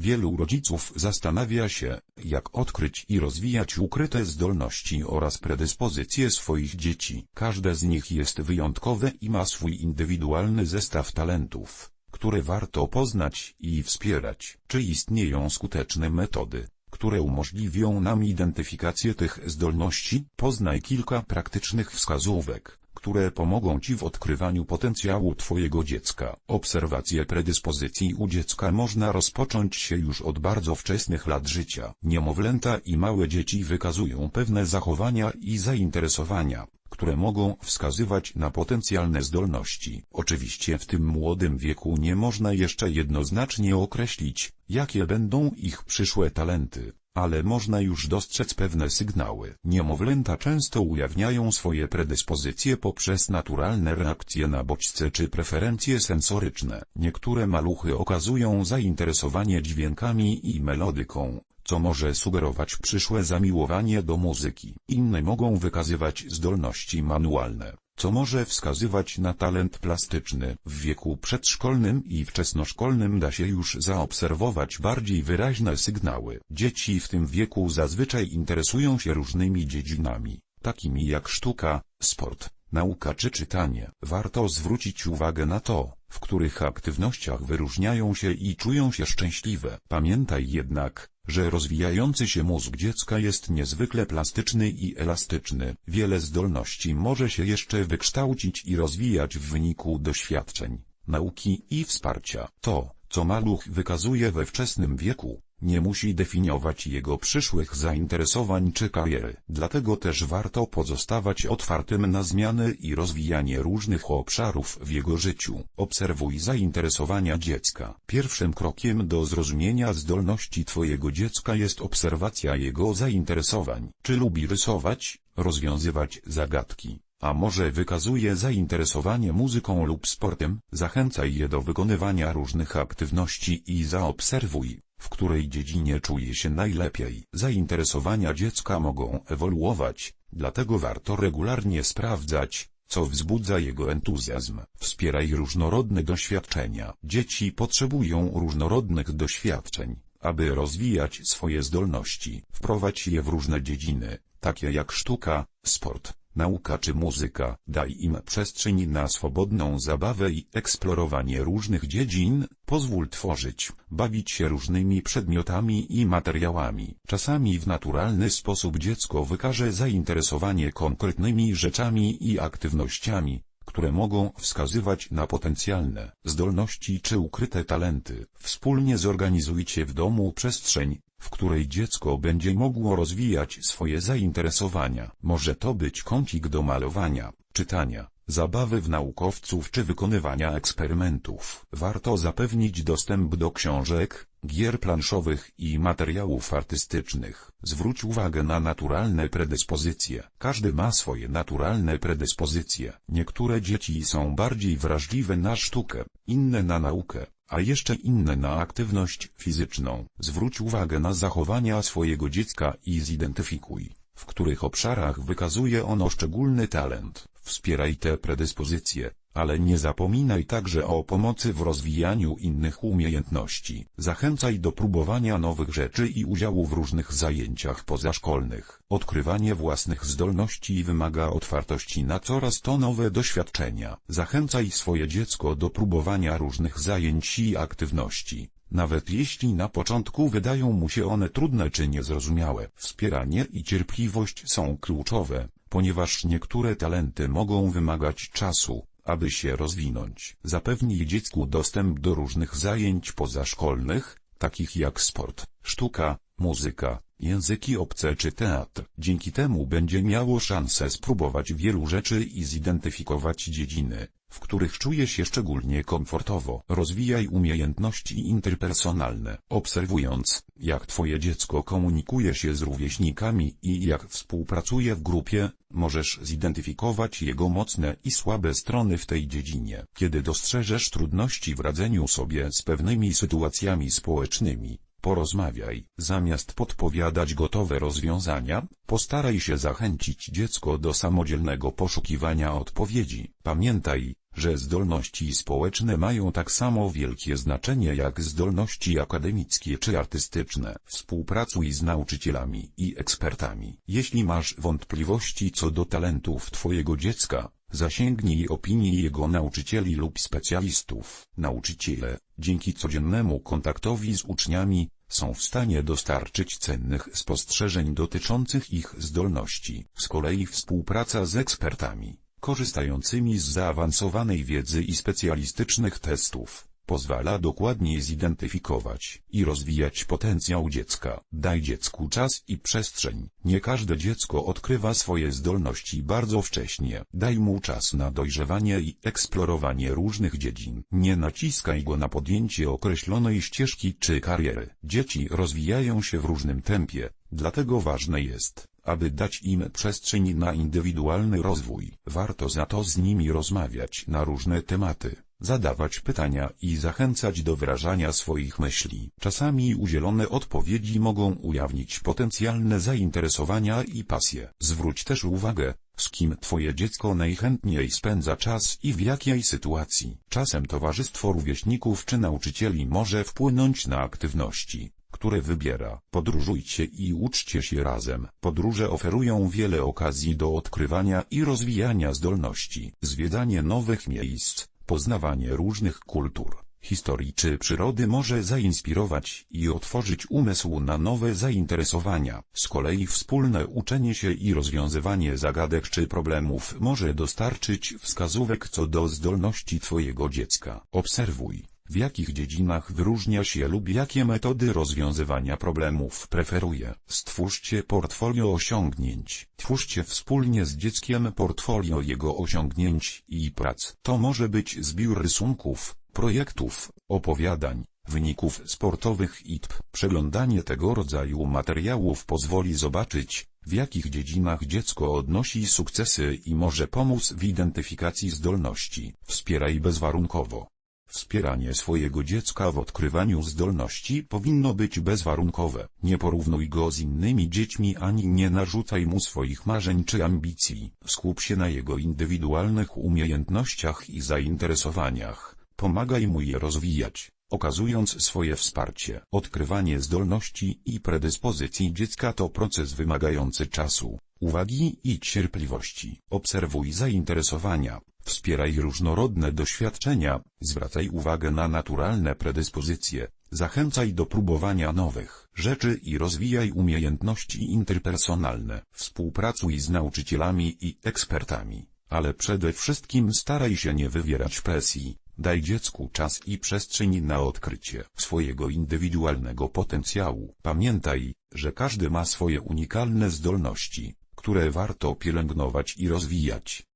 Wielu rodziców zastanawia się, jak odkryć i rozwijać ukryte zdolności oraz predyspozycje swoich dzieci. Każde z nich jest wyjątkowe i ma swój indywidualny zestaw talentów, które warto poznać i wspierać. Czy istnieją skuteczne metody, które umożliwią nam identyfikację tych zdolności? Poznaj kilka praktycznych wskazówek które pomogą Ci w odkrywaniu potencjału Twojego dziecka. Obserwację predyspozycji u dziecka można rozpocząć się już od bardzo wczesnych lat życia. Niemowlęta i małe dzieci wykazują pewne zachowania i zainteresowania, które mogą wskazywać na potencjalne zdolności. Oczywiście w tym młodym wieku nie można jeszcze jednoznacznie określić, jakie będą ich przyszłe talenty ale można już dostrzec pewne sygnały. Niemowlęta często ujawniają swoje predyspozycje poprzez naturalne reakcje na bodźce czy preferencje sensoryczne. Niektóre maluchy okazują zainteresowanie dźwiękami i melodyką, co może sugerować przyszłe zamiłowanie do muzyki. Inne mogą wykazywać zdolności manualne, co może wskazywać na talent plastyczny. W wieku przedszkolnym i wczesnoszkolnym da się już zaobserwować bardziej wyraźne sygnały. Dzieci w tym wieku zazwyczaj interesują się różnymi dziedzinami, takimi jak sztuka, sport, nauka czy czytanie. Warto zwrócić uwagę na to, w których aktywnościach wyróżniają się i czują się szczęśliwe. Pamiętaj jednak, że rozwijający się mózg dziecka jest niezwykle plastyczny i elastyczny. Wiele zdolności może się jeszcze wykształcić i rozwijać w wyniku doświadczeń, nauki i wsparcia. To, co maluch wykazuje we wczesnym wieku, nie musi definiować jego przyszłych zainteresowań czy kariery. Dlatego też warto pozostawać otwartym na zmiany i rozwijanie różnych obszarów w jego życiu. Obserwuj zainteresowania dziecka. Pierwszym krokiem do zrozumienia zdolności Twojego dziecka jest obserwacja jego zainteresowań. Czy lubi rysować, rozwiązywać zagadki? A może wykazuje zainteresowanie muzyką lub sportem, zachęcaj je do wykonywania różnych aktywności i zaobserwuj, w której dziedzinie czuje się najlepiej. Zainteresowania dziecka mogą ewoluować, dlatego warto regularnie sprawdzać, co wzbudza jego entuzjazm. Wspieraj różnorodne doświadczenia. Dzieci potrzebują różnorodnych doświadczeń, aby rozwijać swoje zdolności. Wprowadź je w różne dziedziny, takie jak sztuka, sport, nauka czy muzyka, daj im przestrzeń na swobodną zabawę i eksplorowanie różnych dziedzin, pozwól tworzyć, bawić się różnymi przedmiotami i materiałami. Czasami w naturalny sposób dziecko wykaże zainteresowanie konkretnymi rzeczami i aktywnościami, które mogą wskazywać na potencjalne zdolności czy ukryte talenty. Wspólnie zorganizujcie w domu przestrzeń, w której dziecko będzie mogło rozwijać swoje zainteresowania. Może to być kącik do malowania, czytania, zabawy w naukowców czy wykonywania eksperymentów. Warto zapewnić dostęp do książek, gier planszowych i materiałów artystycznych. Zwróć uwagę na naturalne predyspozycje. Każdy ma swoje naturalne predyspozycje. Niektóre dzieci są bardziej wrażliwe na sztukę, inne na naukę, a jeszcze inne na aktywność fizyczną. Zwróć uwagę na zachowania swojego dziecka i zidentyfikuj, w których obszarach wykazuje ono szczególny talent. Wspieraj te predyspozycje, ale nie zapominaj także o pomocy w rozwijaniu innych umiejętności. Zachęcaj do próbowania nowych rzeczy i udziału w różnych zajęciach pozaszkolnych. Odkrywanie własnych zdolności wymaga otwartości na coraz to nowe doświadczenia. Zachęcaj swoje dziecko do próbowania różnych zajęć i aktywności. Nawet jeśli na początku wydają mu się one trudne czy niezrozumiałe, wspieranie i cierpliwość są kluczowe, ponieważ niektóre talenty mogą wymagać czasu, aby się rozwinąć. Zapewnij dziecku dostęp do różnych zajęć pozaszkolnych, takich jak sport, sztuka, muzyka, języki obce czy teatr. Dzięki temu będzie miało szansę spróbować wielu rzeczy i zidentyfikować dziedziny, w których czuje się szczególnie komfortowo. Rozwijaj umiejętności interpersonalne. Obserwując, jak Twoje dziecko komunikuje się z rówieśnikami i jak współpracuje w grupie, możesz zidentyfikować jego mocne i słabe strony w tej dziedzinie. Kiedy dostrzeżesz trudności w radzeniu sobie z pewnymi sytuacjami społecznymi, Porozmawiaj. Zamiast podpowiadać gotowe rozwiązania, postaraj się zachęcić dziecko do samodzielnego poszukiwania odpowiedzi. Pamiętaj, że zdolności społeczne mają tak samo wielkie znaczenie jak zdolności akademickie czy artystyczne. Współpracuj z nauczycielami i ekspertami. Jeśli masz wątpliwości co do talentów Twojego dziecka, zasięgnij opinii jego nauczycieli lub specjalistów. Nauczyciele, dzięki codziennemu kontaktowi z uczniami, są w stanie dostarczyć cennych spostrzeżeń dotyczących ich zdolności. Z kolei współpraca z ekspertami, korzystającymi z zaawansowanej wiedzy i specjalistycznych testów, pozwala dokładniej zidentyfikować i rozwijać potencjał dziecka. Daj dziecku czas i przestrzeń. Nie każde dziecko odkrywa swoje zdolności bardzo wcześnie. Daj mu czas na dojrzewanie i eksplorowanie różnych dziedzin. Nie naciskaj go na podjęcie określonej ścieżki czy kariery. Dzieci rozwijają się w różnym tempie, dlatego ważne jest, aby dać im przestrzeń na indywidualny rozwój. Warto za to z nimi rozmawiać na różne tematy zadawać pytania i zachęcać do wyrażania swoich myśli. Czasami udzielone odpowiedzi mogą ujawnić potencjalne zainteresowania i pasje. Zwróć też uwagę, z kim twoje dziecko najchętniej spędza czas i w jakiej sytuacji. Czasem towarzystwo rówieśników czy nauczycieli może wpłynąć na aktywności, które wybiera. Podróżujcie i uczcie się razem. Podróże oferują wiele okazji do odkrywania i rozwijania zdolności. Zwiedzanie nowych miejsc, Poznawanie różnych kultur, historii czy przyrody może zainspirować i otworzyć umysł na nowe zainteresowania. Z kolei wspólne uczenie się i rozwiązywanie zagadek czy problemów może dostarczyć wskazówek co do zdolności Twojego dziecka. Obserwuj, w jakich dziedzinach wyróżnia się lub jakie metody rozwiązywania problemów preferuje. Stwórzcie portfolio osiągnięć. Twórzcie wspólnie z dzieckiem portfolio jego osiągnięć i prac. To może być zbiór rysunków, projektów, opowiadań, wyników sportowych itp. Przeglądanie tego rodzaju materiałów pozwoli zobaczyć, w jakich dziedzinach dziecko odnosi sukcesy i może pomóc w identyfikacji zdolności. Wspieraj bezwarunkowo. Wspieranie swojego dziecka w odkrywaniu zdolności powinno być bezwarunkowe. Nie porównuj go z innymi dziećmi ani nie narzucaj mu swoich marzeń czy ambicji. Skup się na jego indywidualnych umiejętnościach i zainteresowaniach. Pomagaj mu je rozwijać, okazując swoje wsparcie. Odkrywanie zdolności i predyspozycji dziecka to proces wymagający czasu, uwagi i cierpliwości. Obserwuj zainteresowania, Wspieraj różnorodne doświadczenia, zwracaj uwagę na naturalne predyspozycje, zachęcaj do próbowania nowych rzeczy i rozwijaj umiejętności interpersonalne. Współpracuj z nauczycielami i ekspertami, ale przede wszystkim staraj się nie wywierać presji. Daj dziecku czas i przestrzeń na odkrycie swojego indywidualnego potencjału. Pamiętaj, że każdy ma swoje unikalne zdolności, które warto pielęgnować i rozwijać.